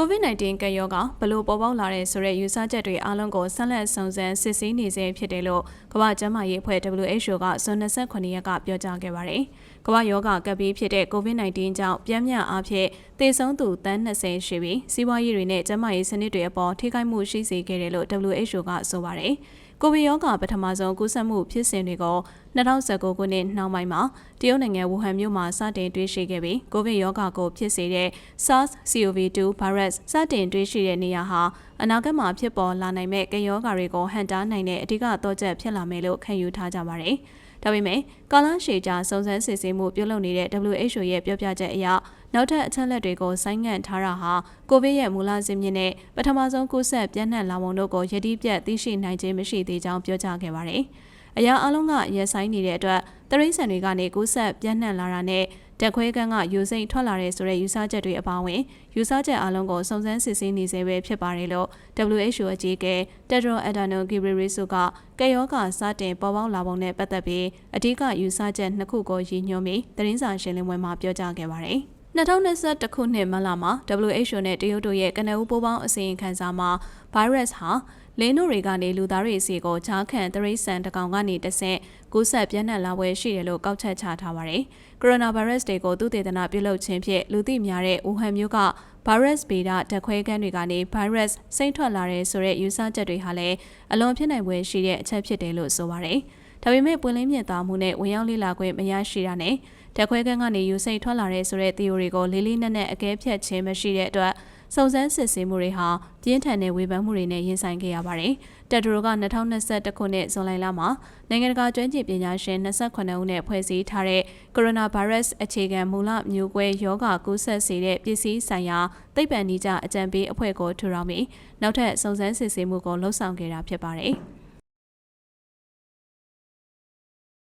COVID-19 ကပ်ရောဂါဘလို့ပေါ်ပေါက်လာတဲ့ဆိုတဲ့ယူဆချက်တွေအားလုံးကိုဆက်လက်စုံစမ်းစစ်ဆေးနေစေဖြစ်တယ်လို့ကမ္ဘာ့ကျန်းမာရေးအဖွဲ့ WHO ကဇွန်29ရက်ကပြောကြားခဲ့ပါတယ်။ကမ္ဘာ့ရောဂါကပ်ပြီးဖြစ်တဲ့ COVID-19 ကြောင့်ပြင်းပြအားဖြင့်သေဆုံးသူတန်း20ရှိပြီးစီးပွားရေးတွေနဲ့ကျန်းမာရေးစနစ်တွေအပေါ်ထိခိုက်မှုရှိစေခဲ့တယ်လို့ WHO ကဆိုပါတယ်။ ကိုဗစ်ရောဂါပထမဆုံးကူးစက်မှုဖြစ်စဉ်တွေကို2019ခုနှစ်နှောင်းပိုင်းမှာတရုတ်နိုင်ငံဝူဟန်မြို့မှာစတင်တွေ့ရှိခဲ့ပြီးကိုဗစ်ရောဂါကိုဖြစ်စေတဲ့ SARS-CoV-2 virus စတင်တွေ့ရှိတဲ့နေရာဟာအနာဂတ်မှာဖြစ်ပေါ်လာနိုင်မဲ့ကရောဂါတွေကိုဟန်တားနိုင်တဲ့အဓိကတော့ချက်ဖြစ်လာမယ်လို့ခံယူထားကြပါတယ်။ဒါပေမဲ့ကာလရှည်ကြာစုံစမ်းစစ်ဆေးမှုပြုလုပ်နေတဲ့ WHO ရဲ့ပြောပြချက်အရ နောက်ထပ်အချက်လက်တွေကိုဆိုင်းငံ့ထားတာဟာကိုဗစ်ရဲ့မူလဇစ်မြစ်နဲ့ပထမဆုံးကူးစက်ပြန့်နှံ့လာပုံတို့ကိုယတိပြတ်သိရှိနိုင်ခြင်းမရှိသေးကြောင်းပြောကြားခဲ့ပါတယ်။အရာအလုံးကရဲဆိုင်နေတဲ့အတွက်တရိတ်ဆန်တွေကနေကူးစက်ပြန့်နှံ့လာတာနဲ့တက်ခွဲကန်းကယူစိမ့်ထွက်လာတဲ့ဆိုတဲ့ယူဆချက်တွေအပါအဝင်ယူဆချက်အလုံးကိုစုံစမ်းစစ်ဆေးနေစေပဲဖြစ်ပါတယ်လို့ WHO အကြီးအကဲ Tedros Adhanom Ghebreyesus ကကယောဂစတင်ပေါ်ပေါက်လာပုံနဲ့ပတ်သက်ပြီးအဓိကယူဆချက်နှစ်ခုကိုရည်ညွှန်းပြီးသတင်းစာရှင်းလင်းပွဲမှာပြောကြားခဲ့ပါတယ်။ 2021ခုနှစ်မလမှာ WHO နဲ့တရုတ်တို့ရဲ့ကနဦးပိုးပေါင်းအစီရင်ခံစာမှာ virus ဟာလင်းတို့တွေကနေလူသားတွေစီကိုဂျားခံတရိတ်ဆန်တကောင်ကနေတဆင့်ကူးစက်ပြန့်နှံ့လာပွဲရှိတယ်လို့ကောက်ချက်ချထားပါတယ်။ကိုရိုနာဗိုင်းရပ်စ်တွေကိုသူတေသနပြုလုပ်ခြင်းဖြင့်လူသိများတဲ့ဝူဟန်မြို့ကဗိုင်းရပ်စ်ဗေဒဓာတ်ခွဲခန်းတွေကနေဗိုင်းရပ်စ်စိမ့်ထွက်လာတဲ့ဆိုတဲ့ယူဆချက်တွေဟာလည်းအလွန်ဖြစ်နိုင်ပွဲရှိတဲ့အချက်ဖြစ်တယ်လို့ဆိုပါတယ်။ ဒါပေမဲ့ပွင့်လင်းမြင်သာမှုနဲ့ဝင်ရောက်လေ့လာခွင့်မရရှိတာနဲ့ဓာတ်ခွဲခန်းကနေယူစိတ်ထွက်လာတဲ့ဆိုတဲ့ theory ကိုလေးလေးနက်နက်အကဲဖြတ်ခြင်းမရှိတဲ့အတွက်စုံစမ်းစစ်ဆေးမှုတွေဟာပြင်းထန်တဲ့ဝေဖန်မှုတွေနဲ့ရင်ဆိုင်ခဲ့ရပါတယ်။တက်ဒရိုက2021ခုနှစ်ဇွန်လလမှာနိုင်ငံတကာကျွမ်းကျင်ပညာရှင်28ဦးနဲ့ဖွဲ့စည်းထားတဲ့ကိုရိုနာဗိုင်းရပ်စ်အခြေခံမူလမျိုးကွဲရောဂါကူးစက်စေတဲ့ပစ္စည်းဆိုင်ရာသိပ္ပံနည်းကျအကြံပေးအဖွဲ့ကိုထူထောင်ပြီးနောက်ထပ်စုံစမ်းစစ်ဆေးမှုကိုလှုပ်ဆောင်ခဲ့တာဖြစ်ပါတယ်။